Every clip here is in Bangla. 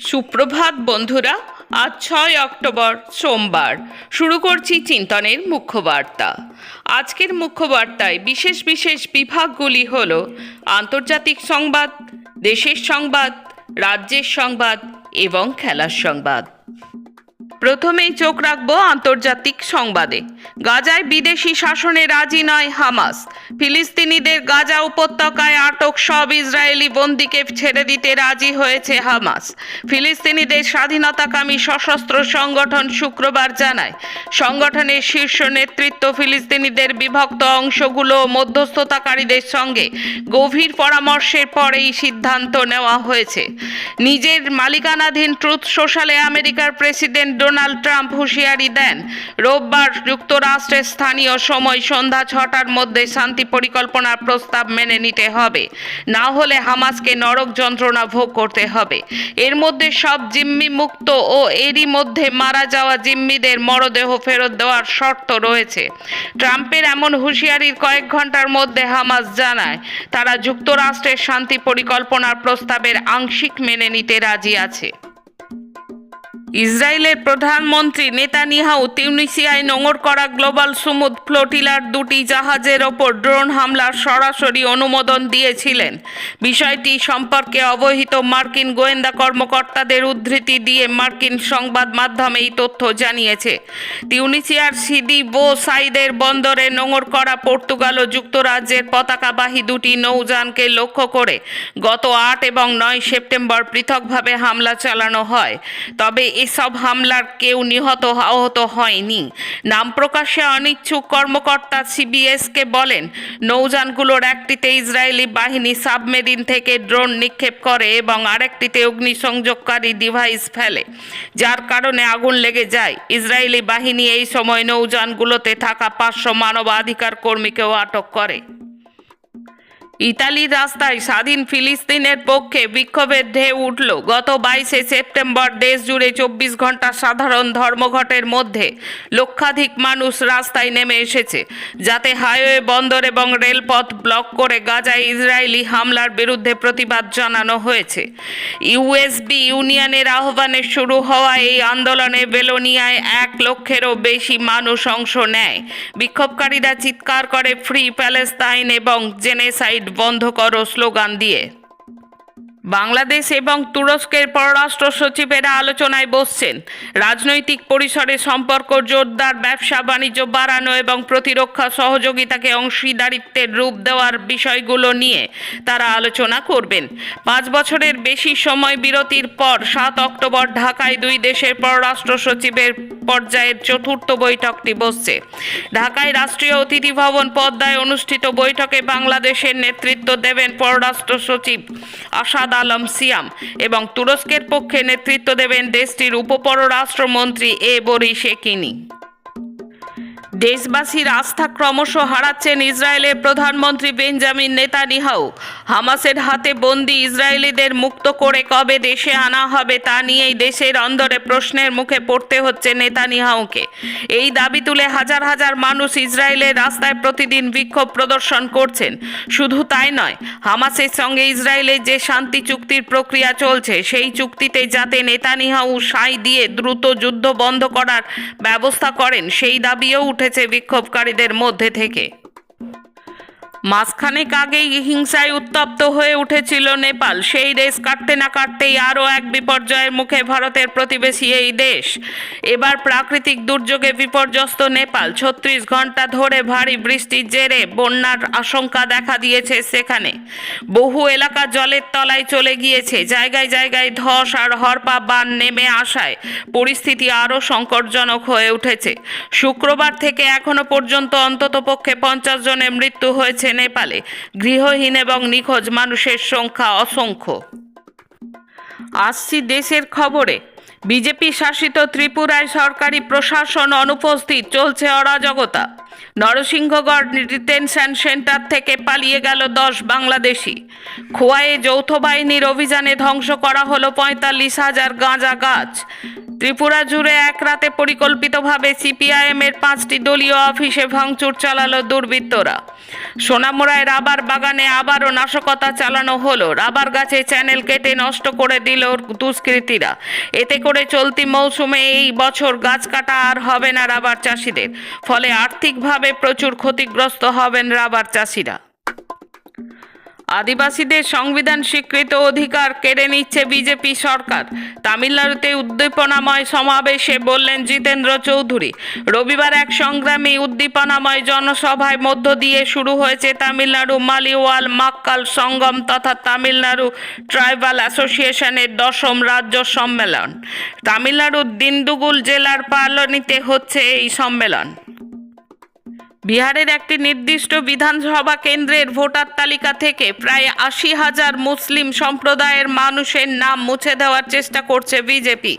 সুপ্রভাত বন্ধুরা, আজ ছয় অক্টোবর, সোমবার। শুরু করছি চিন্তনের মুখ্য বার্তা আজকের মুখ্য বার্তায় বিশেষ বিশেষ বিভাগগুলি হল আন্তর্জাতিক সংবাদ, দেশের সংবাদ, রাজ্যের সংবাদ এবং খেলার সংবাদ। প্রথমেই চোখ রাখব আন্তর্জাতিক সংবাদে। গাজায় বিদেশি শাসনে রাজি নয় হামাস। ফিলিস্তিনিদের গাজা উপত্যকায় আটক সব ইসরায়েলি বন্দীকে ছেড়ে দিতে রাজি হয়েছে হামাস। ফিলিস্তিনিদের স্বাধীনতাকামী সশস্ত্র সংগঠন শুক্রবার জানায়, সংগঠনের শীর্ষ নেতৃত্ব ফিলিস্তিনিদের বিভক্ত অংশগুলো মধ্যস্থতাকারীদের সঙ্গে গভীর পরামর্শের পর এই সিদ্ধান্ত নেওয়া হয়েছে। নিজের মালিকানাধীন ট্রুথ সোশ্যালে আমেরিকার প্রেসিডেন্ট ডোনাল্ড ট্রাম্প হুঁশিয়ারি দেন। রোববার যুক্তরাষ্ট্রের স্থানীয় সময় সন্ধ্যা ছটার মধ্যে শান্তি পরিকল্পনার প্রস্তাব মেনে নিতে হবে। না হলে হামাসকে নরক যন্ত্রণা ভোগ করতে হবে। এর মধ্যে সব জিম্মি মুক্ত ও এরই মধ্যে মারা যাওয়া জিম্মিদের মরদেহ ফেরত দেওয়ার শর্ত রয়েছে। ট্রাম্পের এমন হুঁশিয়ারির কয়েক ঘণ্টার মধ্যে হামাস জানায়। তারা যুক্তরাষ্ট্রের শান্তি পরিকল্পনার প্রস্তাবের আংশিক মেনে নিতে রাজি আছে। ইসরায়েলের প্রধানমন্ত্রী নেতানিয়াহু তিউনিসিয়ায় নোঙর করা গ্লোবাল সুমুদ ফ্লোটিলার দুটি জাহাজের ওপর ড্রোন হামলার সরাসরি অনুমোদন দিয়েছিলেন। বিষয়টি সম্পর্কে অবহিত মার্কিন গোয়েন্দা কর্মকর্তাদের উদ্ধৃতি দিয়ে মার্কিন সংবাদ মাধ্যমে এই তথ্য জানিয়েছে। তিউনিসিয়ার সিদি বো সাইদের বন্দরে নোঙর করা পর্তুগাল ও যুক্তরাজ্যের পতাকাবাহী দুটি নৌযানকে লক্ষ্য করে গত আট এবং নয় সেপ্টেম্বর পৃথকভাবে হামলা চালানো হয়। তবে এসব হামলার কেউ নিহত, আহত হয়নি। নাম প্রকাশে অনিচ্ছুক কর্মকর্তা সিবিএসকে বলেন, নৌযানগুলোর একটিতে ইসরায়েলি বাহিনী সাবমেরিন থেকে ড্রোন নিক্ষেপ করে এবং আরেকটিতে অগ্নিসংযোগকারী ডিভাইস ফেলে, যার কারণে আগুন লেগে যায়। ইসরায়েলি বাহিনী এই সময় নৌযানগুলোতে থাকা পাঁচশো মানবাধিকার কর্মীকেও আটক করে। ইতালির রাস্তায় স্বাধীন ফিলিস্তিনের পক্ষে বিক্ষোভের ঢেউ উঠল। গত বাইশে সেপ্টেম্বর দেশ জুড়ে চব্বিশ ঘণ্টা সাধারণ ধর্মঘটের মধ্যে লক্ষাধিক মানুষ রাস্তায় নেমে এসেছে, যাতে হাইওয়ে, বন্দর এবং রেলপথ ব্লক করে গাজায় ইসরায়েলি হামলার বিরুদ্ধে প্রতিবাদ জানানো হয়েছে। ইউএসবি ইউনিয়নের আহ্বানে শুরু হওয়া এই আন্দোলনে বেলোনিয়ায় এক লক্ষেরও বেশি মানুষ অংশ নেয়। বিক্ষোভকারীরা চিৎকার করে ফ্রি প্যালেস্তাইন এবং জেনেসাইড বন্ধ করো স্লোগান দিয়ে। বাংলাদেশ এবং তুরস্কের পররাষ্ট্র সচিবেরা আলোচনায় বসছেন। রাজনৈতিক পরিসরে সম্পর্ক, জোরদার ব্যবসা, বাণিজ্য বাড়ানো এবং প্রতিরক্ষা সহযোগিতাকে অংশীদারিত্বের রূপ দেওয়ার বিষয়গুলো নিয়ে তারা আলোচনা করবেন। পাঁচ বছরের বেশি সময় বিরতির পর সাত অক্টোবর ঢাকায় দুই দেশের পররাষ্ট্র সচিবের পর্যায়ের চতুর্থ বৈঠকটি বসছে ঢাকায় রাষ্ট্রীয় অতিথি ভবন পদ্মায় অনুষ্ঠিত বৈঠকে বাংলাদেশের নেতৃত্ব দেবেন পররাষ্ট্র সচিব আসাদ আলম সিয়াম এবং তুরস্কের পক্ষে নেতৃত্ব দেবেন দেশটির উপপররাষ্ট্রমন্ত্রী এ বরি শেকিনি দেশবাসীর আস্থা ক্রমশ হারাচ্ছেন ইসরায়েলের প্রধানমন্ত্রী বেঞ্জামিন নেতানিয়াহু। হামাসের হাতে বন্দি ইসরায়েলিদের মুক্ত করে কবে দেশে আনা হবে তা নিয়েই দেশের অন্দরে প্রশ্নের মুখে পড়তে হচ্ছে নেতানিয়াহুকে। এই দাবি তুলে হাজার হাজার মানুষ ইসরায়েলের রাস্তায় প্রতিদিন বিক্ষোভ প্রদর্শন করছেন। শুধু তাই নয়, হামাসের সঙ্গে ইসরায়েলের যে শান্তি চুক্তির প্রক্রিয়া চলছে, সেই চুক্তিতে যাতে নেতানিয়াহু সাই দিয়ে দ্রুত যুদ্ধ বন্ধ করার ব্যবস্থা করেন, সেই দাবিও উঠেছে বিক্ষোভকারীদের মধ্যে থেকে। মাসখানেক আগেই হিংসায় উত্তপ্ত হয়ে উঠেছিল নেপাল। সেই রেস কাটতে না কাটতেই আরও এক বিপর্যয়ের মুখে ভারতের প্রতিবেশী এই দেশ। এবার প্রাকৃতিক দুর্যোগে বিপর্যস্ত নেপাল। ছত্রিশ ঘণ্টা ধরে ভারী বৃষ্টির জেরে বন্যার আশঙ্কা দেখা দিয়েছে সেখানে। বহু এলাকা জলের তলায় চলে গিয়েছে। জায়গায় জায়গায় ধস আর হরপা বান নেমে আসায় পরিস্থিতি আরও সংকটজনক হয়ে উঠেছে। শুক্রবার থেকে এখনও পর্যন্ত অন্ততপক্ষে পঞ্চাশ জনের মৃত্যু হয়েছে নেপালে গৃহহীন এবং নিখোঁজ মানুষের সংখ্যা অসংখ্য। আসছি দেশের খবরে। বিজেপি শাসিত ত্রিপুরায় সরকারি প্রশাসন অনুপস্থিত, চলছে অরাজকতা। নরসিংহগড় ডিটেনশন সেন্টার থেকে পালিয়ে গেল দশ বাংলাদেশি। খোয়াইয়ে যৌথ বাহিনীর অভিযানে ধ্বংস করা হলো পঁয়তাল্লিশ হাজার গাঁজা গাছ। ত্রিপুরা জুড়ে এক রাতে পরিকল্পিতভাবে সিপিআইএম এর পাঁচটি দলীয় অফিসে ভাঙচুর চালালো দুর্বৃত্তরা। সোনামুড়ায় রাবার বাগানে আবারও নাশকতা চালানো হলো। রাবার গাছে চ্যানেল কেটে নষ্ট করে দিল দুষ্কৃতীরা। এতে করে চলতি মৌসুমে এই বছর গাছ কাটা আর হবে না রাবার চাষিদের। ফলে আর্থিকভাবে প্রচুর ক্ষতিগ্রস্ত হবেন রাবার চাষিরা। আদিবাসীদের সংবিধান স্বীকৃত অধিকার কেড়ে নিচ্ছে বিজেপি সরকার। তামিলনাড়ুতে উদ্দীপনাময় সমাবেশে বললেন জিতেন্দ্র চৌধুরী। রবিবার এক সংগ্রামী উদ্দীপনাময় জনসভায় মধ্য দিয়ে শুরু হয়েছে তামিলনাড়ু মালিওয়াল মাক্কাল সঙ্গম তথা তামিলনাড়ু ট্রাইবাল অ্যাসোসিয়েশনের দশম রাজ্য সম্মেলন। তামিলনাড়ুর দিনদুগুল জেলার পালনিতে হচ্ছে এই সম্মেলন। বিহারের একটি নির্দিষ্ট বিধানসভা কেন্দ্রের ভোটার তালিকা থেকে প্রায় আশি হাজার মুসলিম সম্প্রদায়ের মানুষের নাম মুছে দেওয়ার চেষ্টা করছে বিজেপি।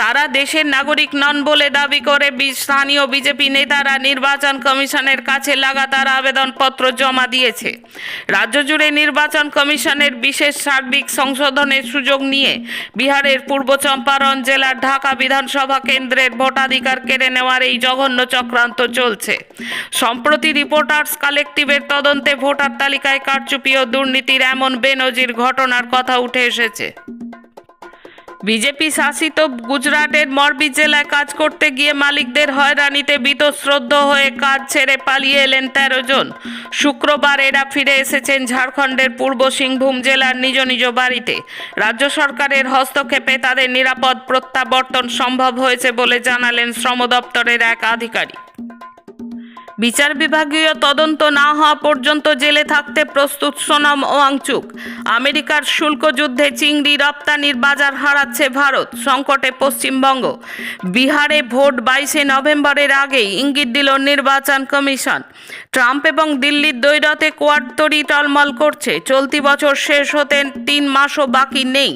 তারা দেশের নাগরিক নন বলে দাবি করে স্থানীয় বিজেপি নেতারা নির্বাচন কমিশনের কাছে লাগাতার আবেদনপত্র জমা দিয়েছে। রাজ্য জুড়ে নির্বাচন কমিশনের বিশেষ সার্বিক সংশোধনের সুযোগ নিয়ে বিহারের পূর্ব চম্পারণ জেলার ঢাকা বিধানসভা কেন্দ্রের ভোটাধিকার কেড়ে নেওয়ার এই জঘন্য চক্রান্ত চলছে। সম্প্রতি রিপোর্টার্স কালেকটিভের তদন্তে ভোটার তালিকায় কারচুপি ও দুর্নীতির এমন বেনজির ঘটনার কথা উঠে এসেছে। বিজেপি শাসিত গুজরাটের মরবি জেলায় কাজ করতে গিয়ে মালিকদের হয়রানিতে বীতশ্রদ্ধ হয়ে কাজ ছেড়ে পালিয়ে এলেন তেরো জন। শুক্রবার এরা ফিরে এসেছেন ঝাড়খণ্ডের পূর্ব সিংভূম জেলার নিজ নিজ বাড়িতে। রাজ্য সরকারের হস্তক্ষেপে তাদের নিরাপদ প্রত্যাবর্তন সম্ভব হয়েছে বলে জানালেন শ্রম দপ্তরের এক আধিকারিক। বিচার বিভাগীয় তদন্ত না হওয়া পর্যন্ত জেলে থাকতে প্রস্তুত সোনাম ওয়াংচুক। আমেরিকার শুল্ক যুদ্ধে চিংড়ি রপ্তানির বাজার হারাচ্ছে ভারত, সংকটে পশ্চিমবঙ্গ। বিহারে ভোট বাইশে নভেম্বরের আগেই ইঙ্গিত দিল নির্বাচন কমিশন। ট্রাম্প এবং দিল্লির দৈরতে কোয়ার্তরি টলমল করছে। চলতি বছর শেষ হতে তিন মাসও বাকি নেই।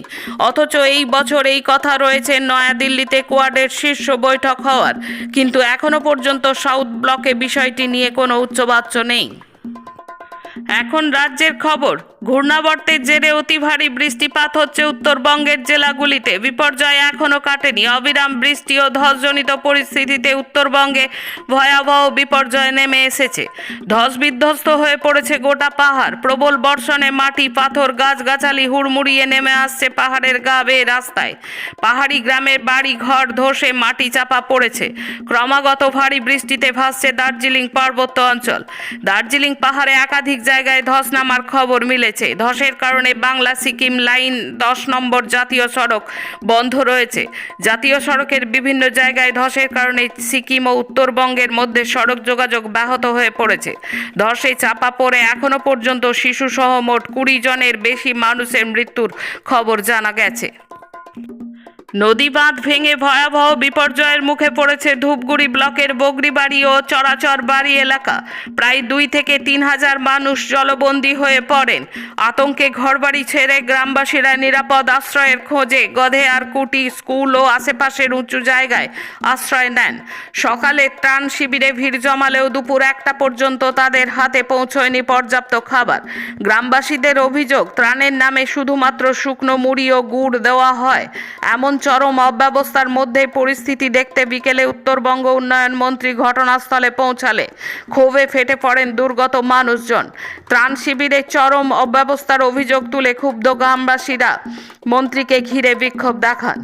অথচ এই বছর এই কথা রয়েছে নয়াদিল্লিতে কোয়াডের শীর্ষ বৈঠক হওয়ার। কিন্তু এখনও পর্যন্ত সাউথ ব্লকে বিষয়টি নিয়ে কোনো উচ্চবাচ্য নেই। এখন রাজ্যের খবর ঘূর্ণাবর্তের জেরে অতি ভারী বৃষ্টিপাত হচ্ছে উত্তরবঙ্গের জেলাগুলিতে। বিপর্যয় এখনও কাটেনি। অবিরাম বৃষ্টি ও ধসজনিত পরিস্থিতিতে উত্তরবঙ্গে ভয়াবহ বিপর্যয় নেমে এসেছে। ধস বিধ্বস্ত হয়ে পড়েছে গোটা পাহাড়। প্রবল বর্ষণে মাটি, পাথর, গাছগাছালি হুড়মুড়িয়ে নেমে আসছে পাহাড়ের গা বেয়ে রাস্তায়। পাহাড়ি গ্রামের বাড়ি ঘর ধসে মাটি চাপা পড়েছে। ক্রমাগত ভারী বৃষ্টিতে ভাসছে দার্জিলিং পার্বত্য অঞ্চল। দার্জিলিং পাহাড়ে একাধিক জায়গায় ধস নামার খবর মিলেছে। ধসের কারণে বাংলা সিকিম লাইন দশ নম্বর জাতীয় সড়ক বন্ধ রয়েছে। জাতীয় সড়কের বিভিন্ন জায়গায় ধসের কারণে সিকিম ও উত্তরবঙ্গের মধ্যে সড়ক যোগাযোগ ব্যাহত হয়ে পড়েছে। ধসে চাপা পড়ে এখনও পর্যন্ত শিশুসহ মোট কুড়ি জনের বেশি মানুষের মৃত্যুর খবর জানা গেছে। নদী বাঁধ ভেঙে ভয়াবহ বিপর্যয়ের মুখে পড়েছে ধূপগুড়ি ব্লকের বগরিবাড়ি ও চরাচর বাড়ি এলাকা। প্রায় দুই থেকে তিন হাজার মানুষ জলবন্দী হয়ে পড়েন। আতঙ্কে ঘরবাড়ি ছেড়ে গ্রামবাসীরা নিরাপদ আশ্রয়ের খোঁজে গধে আর কুটি স্কুল ও আশেপাশের উঁচু জায়গায় আশ্রয় নেন। সকালে ত্রাণ শিবিরে ভিড় জমালেও দুপুর একটা পর্যন্ত তাদের হাতে পৌঁছয়নি পর্যাপ্ত খাবার। গ্রামবাসীদের অভিযোগ, ত্রাণের নামে শুধুমাত্র শুকনো মুড়ি ও গুড় দেওয়া হয়। এমন চরম অব্যবস্থার মধ্যে পরিস্থিতি দেখতে বিকেলে উত্তরবঙ্গ উন্নয়ন মন্ত্রী ঘটনাস্থলে পৌঁছালে। ক্ষোভে ফেটে পড়েন দুর্গত মানুষজন। ত্রাণ শিবিরে চরম অব্যবস্থার অভিযোগ তুলে ক্ষুব্ধ গ্রামবাসীরা। মন্ত্রীকে ঘিরে বিক্ষোভ দেখান।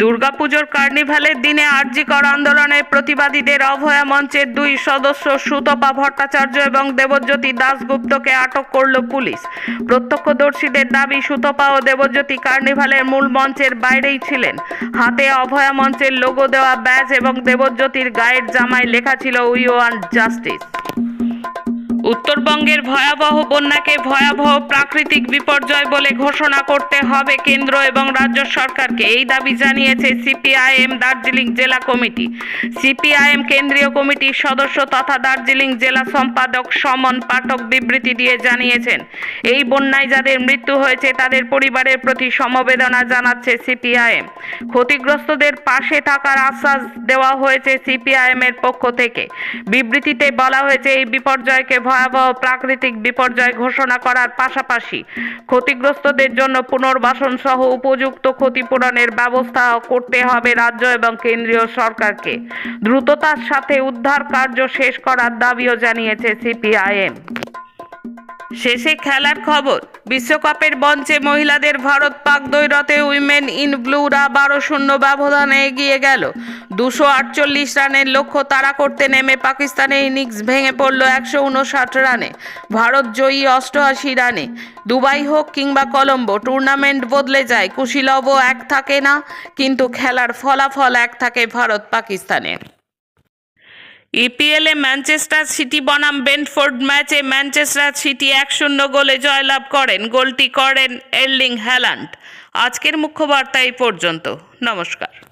দুর্গাপুজোর কার্নিভালের দিনে আরজিকর আন্দোলনের প্রতিবাদীদের অভয়া মঞ্চের দুই সদস্য সুতপা ভট্টাচার্য এবং দেবজ্যোতি দাশগুপ্তকে আটক করল পুলিশ। প্রত্যক্ষদর্শীদের দাবি, সুতপা ও দেবজ্যোতি কার্নিভালের মূল মঞ্চের বাইরেই ছিলেন। হাতে অভয়া মঞ্চের লোগো দেওয়া ব্যাজ এবং দেবজ্যোতির গায়ের জামায় লেখা ছিল উই ওয়ান্ট জাস্টিস। উত্তরবঙ্গের ভয়াবহ বন্যাকে ভয়াবহ প্রাকৃতিক বিপর্যয় বলে ঘোষণা করতে হবে কেন্দ্র এবং রাজ্য সরকারকে। এই দাবি জানিয়েছে সিপিআইএম দার্জিলিং জেলা কমিটি। সিপিআইএম কেন্দ্রীয় কমিটির সদস্য তথা দার্জিলিং জেলা সম্পাদক সমন পাঠক বিবৃতি দিয়ে জানিয়েছেন, এই বন্যায় যাদের মৃত্যু হয়েছে তাদের পরিবারের প্রতি সমবেদনা জানাচ্ছে সিপিআইএম। ক্ষতিগ্রস্তদের পাশে থাকার আশ্বাস দেওয়া হয়েছে সিপিআইএম এর পক্ষ থেকে। বিবৃতিতে বলা হয়েছে, এই বিপর্যয়কে ভয়াবহ প্রাকৃতিক বিপর্যয় ঘোষণা করার পাশাপাশি ক্ষতিগ্রস্তদের জন্য পুনর্বাসন সহ উপযুক্ত ক্ষতিপূরণের ব্যবস্থা করতে হবে রাজ্য এবং কেন্দ্রীয় সরকারকে। দ্রুততার সাথে উদ্ধার কার্য শেষ করার দাবিও জানিয়েছে সিপিআইএম। শেষে খেলার খবর, বিশ্বকাপের মঞ্চে মহিলাদের ভারত পাক দৈরতে উইমেন ইন ব্লুরা বারো শূন্য ব্যবধানে এগিয়ে গেল। দুশো আটচল্লিশ রানের লক্ষ্য তাড়া করতে নেমে পাকিস্তানের ইনিংস ভেঙে পড়ল একশো উনষাট রানে। ভারত জয়ী অষ্টআশি রানে। দুবাই হোক কিংবা কলম্বো, টুর্নামেন্ট বদলে যায়, কুশীলবও এক থাকে না, কিন্তু খেলার ফলাফল এক থাকে ভারত পাকিস্তানের ইপিএলে ম্যানচেস্টার সিটি বনাম বেন্টফোর্ড ম্যাচে ম্যানচেস্টার সিটি এক শূন্য গোলে জয়লাভ করেন, গোলটি করেন এর্লিং হ্যালান্ড। আজকের মুখ্য বার্তা এই পর্যন্ত। নমস্কার।